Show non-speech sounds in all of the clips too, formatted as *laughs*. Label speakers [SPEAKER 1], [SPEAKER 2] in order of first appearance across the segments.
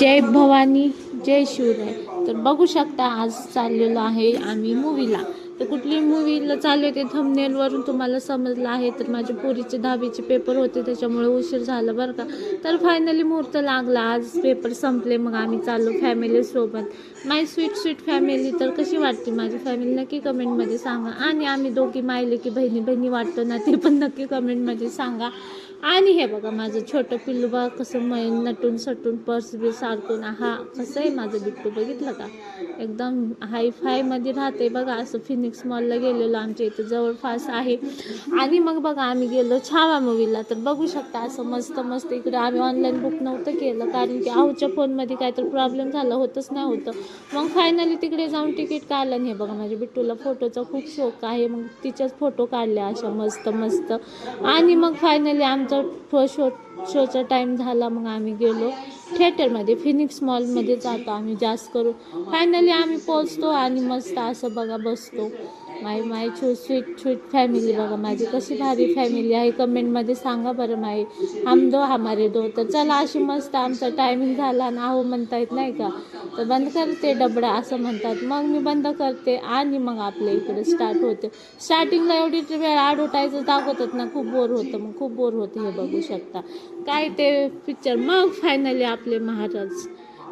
[SPEAKER 1] जय भवानी जय शिवराय. तर बघू शकता आज चाललेलो आहे आम्ही मूवीला तर कुठली मूवीला चालू आहे ते थंबनेलवरून तुम्हाला समजलं आहे. तर माझे पोरीचे दहावीचे पेपर होते त्याच्यामुळे उशीर झाला बरं का. तर फायनली मुहूर्त लागला. आज पेपर संपले मग आम्ही चाललो फॅमिलीसोबत माय स्वीट स्वीट फॅमिली तर कशी वाटते माझी फॅमिली नक्की कमेंटमध्ये सांगा. आणि आम्ही दोघी मायले की बहिणी बहिणी वाटतो ना ते पण नक्की कमेंटमध्ये सांगा. आणि हे बघा माझं छोटं पिल्लू बा कसं मै नटून सटून पर्स बी सारखून हा कसं आहे माझं बिट्टू बघितलं का? एकदम हाय फायमध्ये राहते बघा असं फिन फिनिक्स मॉलला गेलेलो. आमच्या इथं जवळपास आहे. आणि मग बघा आम्ही गेलो छावा मूवीला तर बघू शकता असं मस्त मस्त इकडे आम्ही ऑनलाईन बुक नव्हतं केलं. कारण की आहोच्या फोनमध्ये काय तर प्रॉब्लेम झाला. होतच नाही होतं. मग फायनली तिकडे जाऊन तिकीट काढलं. आणि हे बघा माझ्या बिट्टूला फोटोचा खूप शौक आहे. मग तिच्याच फोटो काढले अशा मस्त मस्त. आणि मग फायनली आमचा फर्स्ट शो शोचा टाईम झाला मग आम्ही गेलो. थिएटरमध्ये फिनिक्स मॉलमध्ये जातो आम्ही जास्त करून. फायनली आम्ही पोचतो आणि मस्त असं बघा बसतो. माय माय छू स्वीट स्वीट फॅमिली बघा माझी. कशी भारी फॅमिली आहे. कमेंटमध्ये सांगा बरं माई हम दो हमारे दो. तर चला अशी मस्त आमचा टायमिंग झाला आणि अहो म्हणता येत नाही का? तर बंद करते डबडा असं म्हणतात. मग मी बंद करते आणि मग आपल्या इकडे स्टार्ट होते. स्टार्टिंगला एवढी वेळ ॲडव्हर्टाईज दाखवतात ना. खूप बोर होतं मग. खूप बोर होतं हे बघू शकता. काय ते पिक्चर मग फायनली आपले महाराज.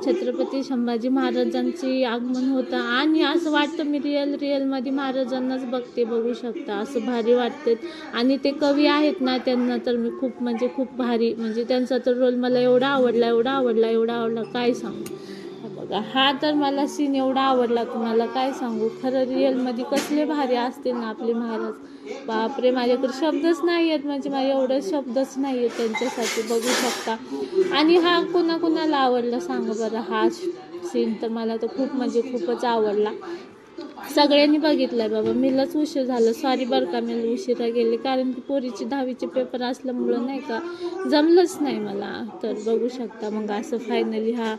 [SPEAKER 1] छत्रपती संभाजी महाराजांची आगमन होतं. आणि असं वाटतं मी रिअल रिअलमध्ये महाराजांनाच बघते बघू शकता. असं भारी वाटते. आणि ते कवी आहेत ना त्यांना तर मी खूप म्हणजे खूप भारी म्हणजे त्यांचा तर रोल मला एवढा आवडला एवढा आवडला एवढा आवडला. काय सांगू? बघा हा तर मला सीन एवढा आवडला. तुम्हाला काय सांगू? खरं रिअलमध्ये कसले भारी असतील ना आपले महाराज. बापरे माझ्याकडे शब्दच नाही आहेत. म्हणजे माझे एवढे शब्दच नाही आहेत त्यांच्यासाठी. बघू शकता. आणि हा कोणाकोणाला आवडला सांगा बरं? हा सीन तर मला तर खूप म्हणजे खूपच आवडला. सगळ्यांनी बघितलं आहे बाबा. मीलाच उशीर झालं. सॉरी बरं का मी उशिरा गेले. कारण की पोरीचे दहावीचे पेपर असल्यामुळं नाही का? जमलंच नाही मला. तर बघू शकता मग असं फायनली हा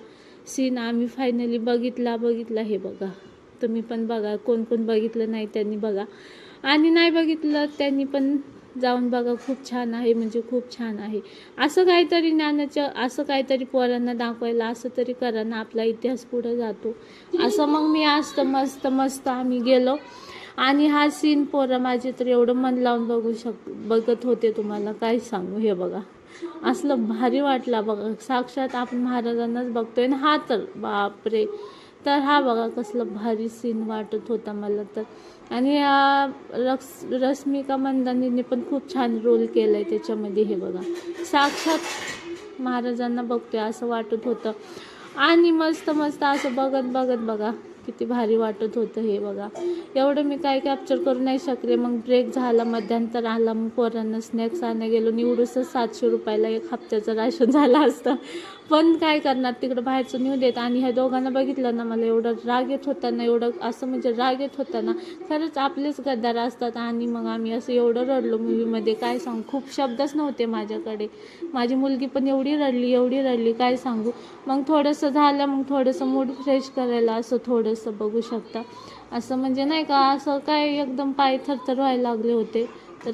[SPEAKER 1] सीन आम्ही फायनली बघितला बघितला. हे बघा. तुम्ही पण बघा. कोण कोण बघितलं नाही त्यांनी बघा. आणि नाही बघितलं त्यांनी पण जाऊन बघा. खूप छान आहे म्हणजे खूप छान आहे. असं काहीतरी ज्ञानाचं असं काहीतरी पोरांना दाखवायला असं तरी करा ना. आपला इतिहास पुढे जातो. असं मग मी असतं मस्त मस्त आम्ही गेलो. आणि हा सीन पोरं माझे तर एवढं मन लावून बघू शक बघत होते तुम्हाला. काय सांगू? हे बघा. असलं भारी वाटला बघा. साक्षात आपण महाराजांनाच बघतोय आणि हा तर बापरे. तर हा बघा कसलं भारी सीन वाटत होता मला तर. आणि रक्स रश्मिका मंदानीने पण खूप छान रोल केला आहे त्याच्यामध्ये हे बघा. साक्षात महाराजांना बघतोय असं वाटत होतं. आणि मस्त मस्त असं बघत बघत बघा. किती भारी वाटत होतं हे बघा. एवढं मी काय कॅप्चर करू नाही शकले. मग ब्रेक झाला मध्यांतर आला मग पोरांना स्नॅक्स आणायला गेलो. निवडूसच सातशे रुपयाला एक हप्त्याचं राशन *laughs* झालं असतं. पण काय करणार? तिकडं बाहेरचं नेऊ देत आणि ह्या दोघांना बघितलं ना मला एवढं राग येत होता ना एवढं असं म्हणजे राग येत होता ना खरंच आपलेच गद्दार असतात. आणि मग आम्ही असं एवढं रडलो मूवीमध्ये काय सांगू? खूप शब्दच नव्हते माझ्याकडे. माझी मुलगी पण एवढी रडली एवढी रडली. काय सांगू? मग थोडंसं झालं मग थोडंसं मूड फ्रेश करायला असं थोडं. थोडंसं बघू शकता. असं म्हणजे नाही का असं काय एकदम पाय थरथर व्हायला लागले होते. तर